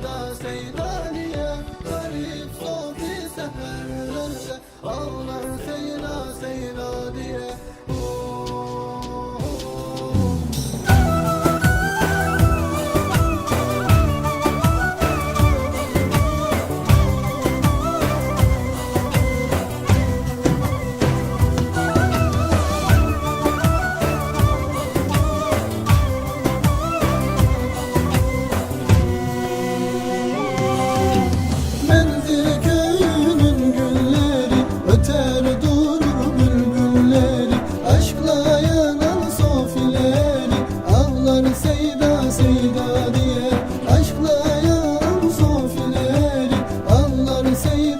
The same. செய்த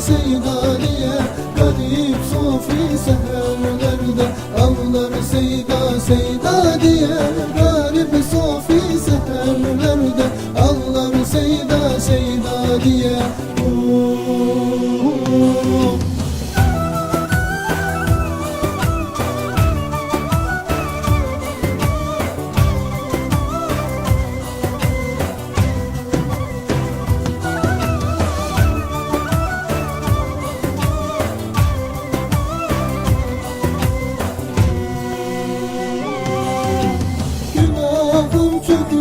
Seydaniye Garip Sufi seherlerde Avlar Seyda Seyda diye Garip Sufi seherlerde Avlar Seyda Seyda diye Oh, oh, oh. tudo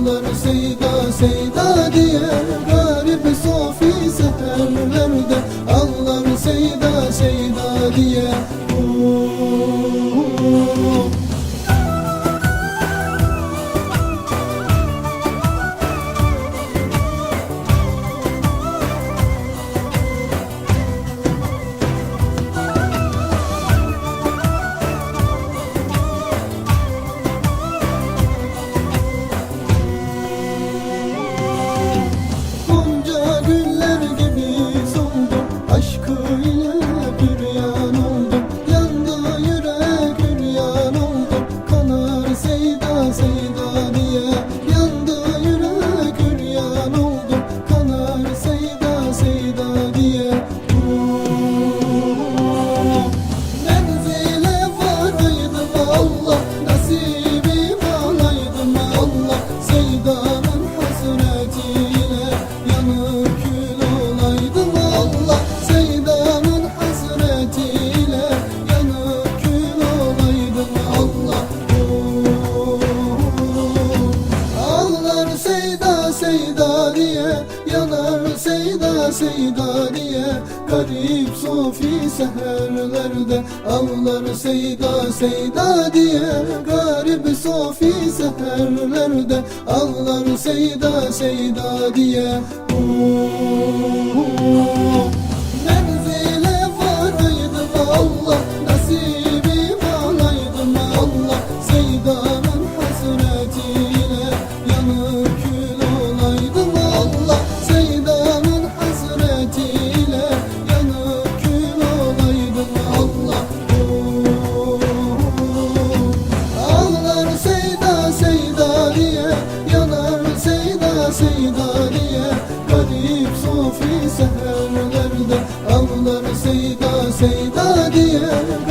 Yolları seyir Seyda Seyda diye Garip Sofi seherlerde Ağlar. Seyda Seyda diye Garip Sofi seherlerde Ağlar. Seyda Seyda diye. Ooh, ooh, ooh. diye